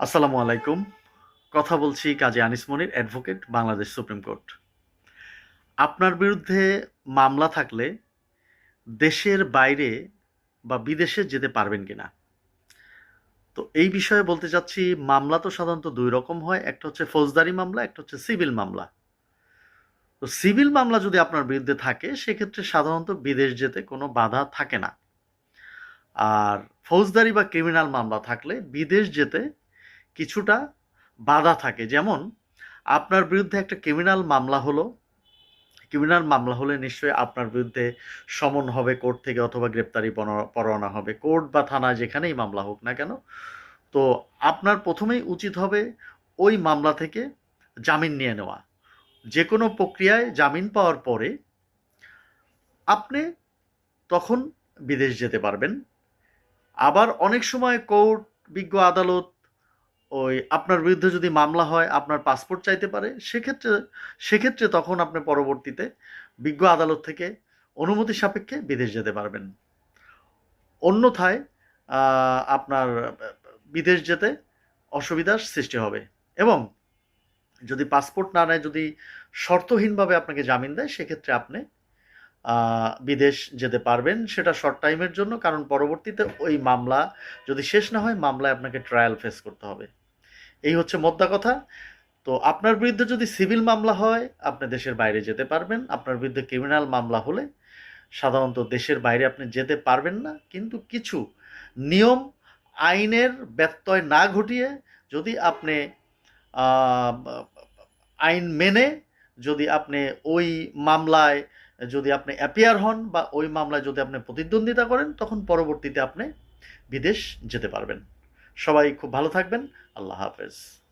আসসালামু আলাইকুম। কথা বলছি Kazi Anis Monir, advocate, Bangladesh supreme court. আপনার বিরুদ্ধে মামলা থাকলে দেশের বাইরে বা বিদেশে যেতে পারবেন কিনা? তো এই বিষয়ে বলতে চাচ্ছি, মামলা তো সাধারণত দুই রকম হয়, একটা হচ্ছে ফৌজদারি মামলা, একটা হচ্ছে সিভিল মামলা। তো সিভিল মামলা যদি আপনার বিরুদ্ধে থাকে, সেক্ষেত্রে সাধারণত বিদেশ যেতে কোনো বাধা থাকে না। আর ফৌজদারি বা ক্রিমিনাল মামলা থাকলে বিদেশ যেতে কিছুটা বাধা থাকে। যেমন, আপনার বিরুদ্ধে একটা ক্রিমিনাল মামলা হলো ক্রিমিনাল মামলা হলে নিশ্চয়ই আপনার বিরুদ্ধে সমন হবে কোর্ট থেকে অথবা গ্রেপ্তারি পরোয়ানা হবে। কোর্ট বা থানা যেখানেই মামলা হোক না কেন, তো আপনার প্রথমেই উচিত হবে ওই মামলা থেকে জামিন নিয়ে নেওয়া। যে কোনো প্রক্রিয়ায় জামিন পাওয়ার পরে আপনি তখন বিদেশ যেতে পারবেন। আবার অনেক সময় কোর্ট বিজ্ঞ আদালত ওই আপনার বিরুদ্ধে যদি মামলা হয়, আপনার পাসপোর্ট চাইতে পারে, সেক্ষেত্রে সেক্ষেত্রে তখন আপনি পরবর্তীতে বিজ্ঞ আদালত থেকে অনুমতি সাপেক্ষে বিদেশ যেতে পারবেন। অন্যথায় আপনার বিদেশ যেতে অসুবিধার সৃষ্টি হবে এবং যদি পাসপোর্ট না নেয়, যদি শর্তহীনভাবে আপনাকে জামিন দেয়, সেক্ষেত্রে আপনি বিদেশ যেতে পারবেন, সেটা শর্ট টাইমের জন্য, কারণ পরবর্তীতে ওই মামলা, যদি শেষ না হয়, মামলায় আপনাকে ট্রায়াল ফেস করতে হবে। এই হচ্ছে মোদ্দা কথা। তো আপনার বিরুদ্ধে যদি সিভিল মামলা হয়, আপনি দেশের বাইরে যেতে পারবেন। আপনার বিরুদ্ধে ক্রিমিনাল মামলা হলে, সাধারণত দেশের বাইরে আপনি যেতে পারবেন না। কিন্তু কিছু নিয়ম, আইনের ব্যত্যয় না ঘটিয়ে, যদি আপনি আইন মেনে, যদি আপনি ওই মামলায় যদি আপনি অ্যাপিয়ার হন বা ওই মামলায় যদি আপনি প্রতিদ্বন্দ্বিতা করেন, তখন পরবর্তীতে আপনি বিদেশ যেতে পারবেন। সবাই খুব ভালো থাকবেন। আল্লাহ হাফেজ।